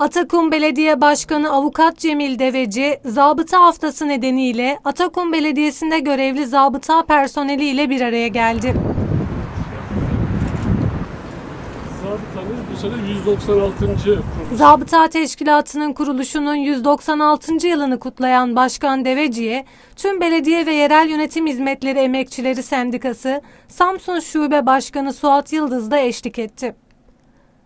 Atakum Belediye Başkanı Avukat Cemil Deveci, zabıta haftası nedeniyle Atakum Belediyesi'nde görevli zabıta personeliyle bir araya geldi. Zabıtanın bu sene 196. kuruluş. Zabıta Teşkilatı'nın kuruluşunun 196. yılını kutlayan Başkan Deveci'ye tüm belediye ve yerel yönetim hizmetleri emekçileri sendikası Samsun Şube Başkanı Suat Yıldız da eşlik etti.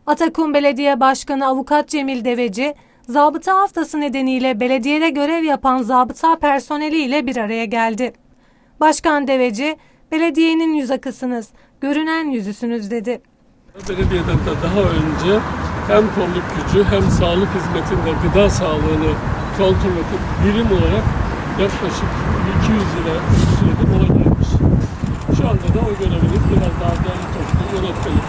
Atakum Belediye Başkanı Avukat Cemil Deveci, zabıta haftası nedeniyle belediyede görev yapan zabıta personeliyle bir araya geldi. Başkan Deveci, belediyenin yüz akısınız, görünen yüzüsünüz dedi. Belediyeden de daha önce hem kolluk gücü hem sağlık hizmetinde gıda sağlığını kontrol edip birim olarak yaklaşık 200 yıla süredir ona gelmiş. Şu anda da o göreviniz biraz daha değerli toplu yönetmelik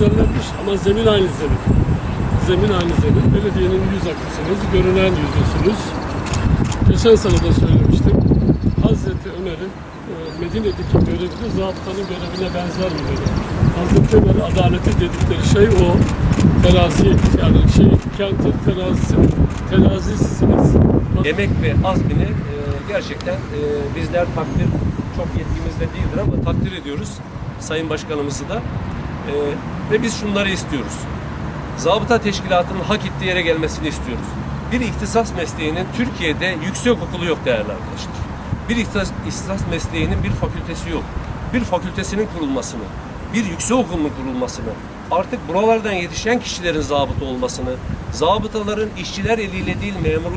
düzenlenmiş ama zemin aynı zemin. Zemin aynı zemin. Belediyenin yüz akısınız, görünen yüzüsünüz. Geçen sene de söylemiştim. Hazreti Ömer'in e, Medine'deki görevi de zabıtanın görevine benzer bir görev. Hazreti Ömer adaleti dedikleri şey o. Terazi yani şey kentin terazisi, terazisiniz. emek ve azmini e, gerçekten e, bizler takdir çok yetkimizde değildir ama takdir ediyoruz Sayın Başkanımızı da. E, ve biz şunları istiyoruz. Zabıta teşkilatının hak ettiği yere gelmesini istiyoruz. Bir ihtisas mesleğinin Türkiye'de yüksek okulu yok değerli arkadaşlar. Bir ihtisas mesleğinin bir fakültesi yok. Bir fakültesinin kurulmasını, bir yüksek okulun kurulmasını, artık buralardan yetişen kişilerin zabıta olmasını, zabıtaların işçiler eliyle değil memur